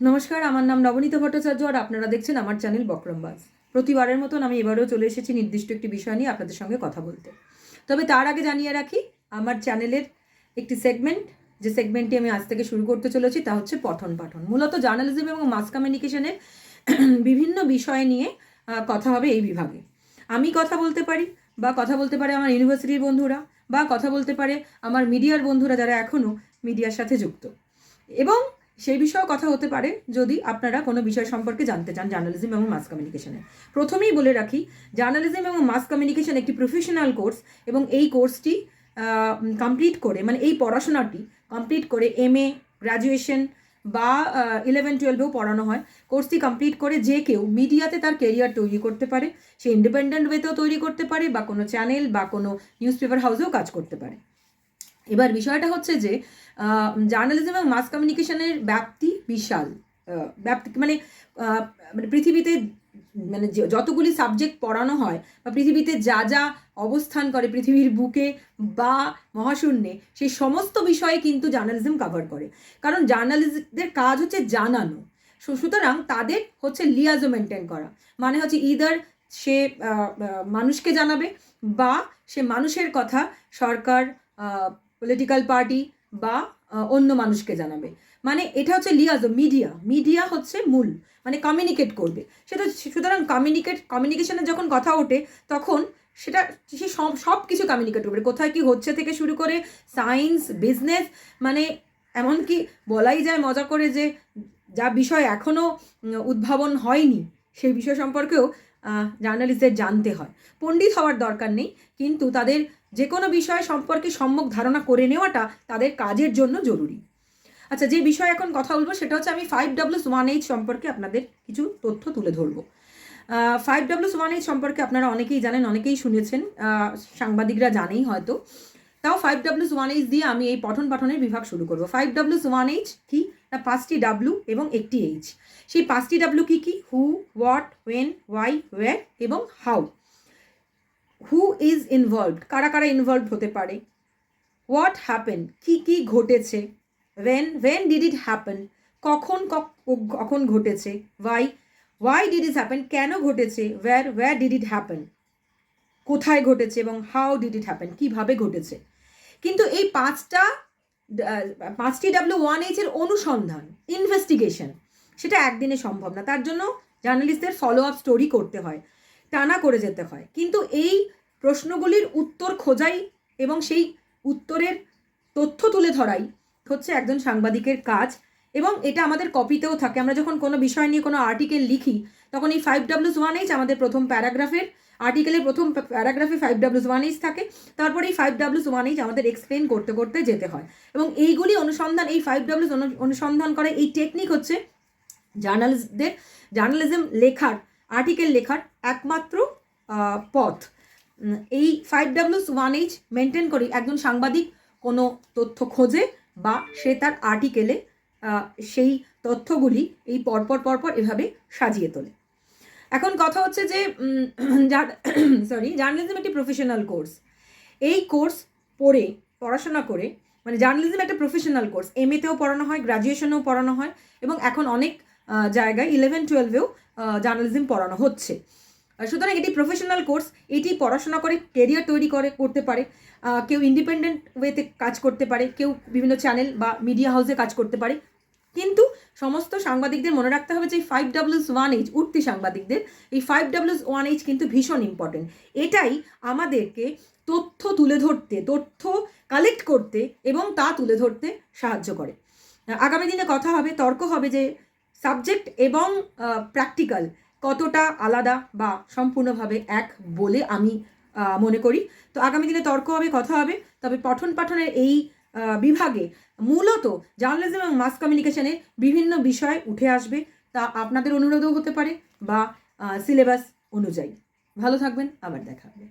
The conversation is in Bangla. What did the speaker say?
নমস্কার, আমার নাম নবনীতা ভট্টাচার্য আর আপনারা দেখছেন আমার চ্যানেল বক্রমবাজ প্রতিবারের মতন আমি এবারেও চলে এসেছি নির্দিষ্ট একটি বিষয় নিয়ে আপনাদের সঙ্গে কথা বলতে। তবে তার আগে জানিয়ে রাখি, আমার চ্যানেলের একটি সেগমেন্ট, যে সেগমেন্টটি আমি আজ থেকে শুরু করতে চলেছি, তা হচ্ছে পঠন পাঠন। মূলত জার্নালিজম এবং মাস কমিউনিকেশনের বিভিন্ন বিষয় নিয়ে কথা হবে এই বিভাগে। আমি কথা বলতে পারি, বা কথা বলতে পারে আমার ইউনিভার্সিটির বন্ধুরা, বা কথা বলতে পারে আমার মিডিয়ার বন্ধুরা যারা এখনও মিডিয়ার সাথে যুক্ত। এবং সেই বিষয়েও কথা হতে পারে যদি আপনারা কোনো বিষয় সম্পর্কে জানতে চান জার্নালিজম এবং মাস কমিউনিকেশনে। প্রথমেই বলে রাখি, জার্নালিজম এবং মাস কমিউনিকেশন একটি প্রফেশনাল কোর্স এবং এই কোর্সটি কমপ্লিট করে মানে এই পড়াশোনাটি কমপ্লিট করে এম এ গ্র্যাজুয়েশন বা ইলেভেন টুয়েলভেও পড়ানো হয়। কোর্সটি কমপ্লিট করে যে কেউ মিডিয়াতে তার কেরিয়ার তৈরি করতে পারে, সে ইন্ডিপেন্ডেন্ট ওয়েতেও তৈরি করতে পারে বা কোনো চ্যানেল বা কোনো নিউজ পেপার হাউসেও কাজ করতে পারে। এবার বিষয়টা হচ্ছে যে জার্নালিজম এবং মাস কমিউনিকেশনের ব্যাপ্তি বিশাল। ব্যাপ্তি মানে মানে পৃথিবীতে মানে যতগুলি সাবজেক্ট পড়ানো হয় বা পৃথিবীতে যা যা অবস্থান করে পৃথিবীর বুকে বা মহাশূন্যে, সেই সমস্ত বিষয়ে কিন্তু জার্নালিজম কভার করে। কারণ জার্নালিস্টদের কাজ হচ্ছে জানানো। সুতরাং তাদের হচ্ছে লিয়াজো মেনটেন করা। মানে হচ্ছে ইদার সে মানুষকে জানাবে বা সে মানুষের কথা সরকার পলিটিক্যাল পার্টি বা অন্য মানুষকে জানাবে। মানে এটা হচ্ছে লিয়াজো, মিডিয়া। মিডিয়া হচ্ছে মূল মানে কমিউনিকেট করবে। সেটা সুতরাং কমিউনিকেট কমিউনিকেশনে যখন কথা ওঠে, তখন সেটা, সে সব সব কিছু কমিউনিকেট করবে। কোথায় কি হচ্ছে থেকে শুরু করে সায়েন্স বিজনেস মানে এমনকি বলাই যায় মজা করে যে যা বিষয় এখনও উদ্ভাবন হয়নি, সেই বিষয় সম্পর্কেও জার্নালিস্টদের জানতে হয়। পণ্ডিত হওয়ার দরকার নেই, কিন্তু তাদের যে কোনো বিষয় সম্পর্কে সম্যক ধারণা করে নেওয়াটা তাদের কাজের জন্য জরুরি। আচ্ছা যে বিষয়ে এখন কথা বলব সেটা হচ্ছে আমি ফাইভ ডাব্লুস ওয়ান এইচ সম্পর্কে আপনাদের কিছু তথ্য তুলে ধরবো। ফাইভ ডাব্লুস ওয়ান এইচ সম্পর্কে আপনারা অনেকেই জানেন, অনেকেই শুনেছেন সাংবাদিকরা জানেই হয়তো। তাও ফাইভ ডাব্লুস ওয়ান এইচ দিয়ে আমি এই পঠন পাঠনের বিভাগ শুরু করব। ফাইভ ডাব্লুস ওয়ান এইচ কি? না, পাঁচটি ডাব্লু এবং একটি এইচ সেই পাঁচটি ডাব্লু কি কি? Who what when why where এবং হাউ হু ইজ ইনভলভড কারা কারা ইনভলভ হতে পারে? হোয়াট হ্যাপেন কি কি ঘটেছে? When when did it happen কখন কখন ঘটেছে? Why why did it happen কেন ঘটেছে? Where where did it happen কোথায় ঘটেছে এবং হাউ ডিড ইট হ্যাপেন কীভাবে ঘটেছে? কিন্তু এই পাঁচটা পাঁচটি ডাব্লিউ ওয়ান এইচ এর অনুসন্ধান ইনভেস্টিগেশন সেটা একদিনে সম্ভব না। তার জন্য জার্নালিস্টদের ফলো আপ স্টোরি করতে হয়। টানা করে যেতে হয়। কিন্তু এই প্রশ্নগুলির উত্তর খোঁজাই এবং সেই উত্তরের তথ্য তুলে ধরাই হচ্ছে একজন সাংবাদিকের কাজ এবং এটা আমাদের কপিতেও থাকে। আমরা যখন কোনো বিষয় নিয়ে কোনো আর্টিকেল লিখি, তখন এই ফাইভ ডাব্লিউস ওয়ান এইচ আমাদের প্রথম প্যারাগ্রাফের আর্টিকেলের প্রথম প্যারাগ্রাফে ফাইভ ডাব্লিউস ওয়ান এইচ থাকে। তারপরে এই ফাইভ ডাব্লিউস ওয়ান এইচ আমাদের এক্সপ্লেন করতে করতে যেতে হয়। এবং এইগুলি অনুসন্ধান, এই ফাইভ ডাব্লিউস অনুসন্ধান করে এই টেকনিক হচ্ছে জার্নালিস্টদের জার্নালিজম লেখার আর্টিকেল লেখার একমাত্র পথ। এই ফাইভ ডাব্লিউস ওয়ান এইচ মেনটেন করে, একজন সাংবাদিক কোনো তথ্য খোঁজে বা সে তার আর্টিকেলে সেই তথ্যগুলি এই পরপর পরপর এভাবে সাজিয়ে তোলে। এখন কথা হচ্ছে যে সরি জার্নালিজম একটি প্রফেশনাল কোর্স এই কোর্স পড়ে, পড়াশোনা করে মানে জার্নালিজম একটা প্রফেশনাল কোর্স এম এতেও পড়ানো হয় গ্র্যাজুয়েশনেও পড়ানো হয়, এবং এখন অনেক জায়গায় ইলেভেন টুয়েলভেও জার্নালিজম পড়ানো হচ্ছে। সুতরাং এটি প্রফেশনাল কোর্স এটি পড়াশোনা করে কেরিয়ার তৈরি করে, করতে পারে। কেউ ইন্ডিপেন্ডেন্ট ওয়েতে কাজ করতে পারে, কেউ বিভিন্ন চ্যানেল বা মিডিয়া হাউসে কাজ করতে পারে। কিন্তু সমস্ত সাংবাদিকদের মনে রাখতে হবে যে ফাইভ ডাব্লিউস ওয়ান এইচ উঠতি সাংবাদিকদের, এই ফাইভ ডাব্লিউস ওয়ান এইচ কিন্তু ভীষণ ইম্পর্টেন্ট এটাই আমাদেরকে তথ্য তুলে ধরতে, তথ্য কালেক্ট করতে এবং তা তুলে ধরতে সাহায্য করে। আগামী দিনে কথা হবে, তর্ক হবে যে সাবজেক্ট এবং প্র্যাকটিক্যাল কতটা আলাদা বা সম্পূর্ণভাবে এক বলে আমি মনে করি। তো আগামী দিনে তর্ক হবে, কথা হবে। তবে পঠন পাঠনের এই বিভাগে মূলত জার্নালিজম এবং মাস কমিউনিকেশনে বিভিন্ন বিষয় উঠে আসবে। তা আপনাদের অনুরোধও হতে পারে বা সিলেবাস অনুযায়ী। ভালো থাকবেন, আবার দেখা হবে।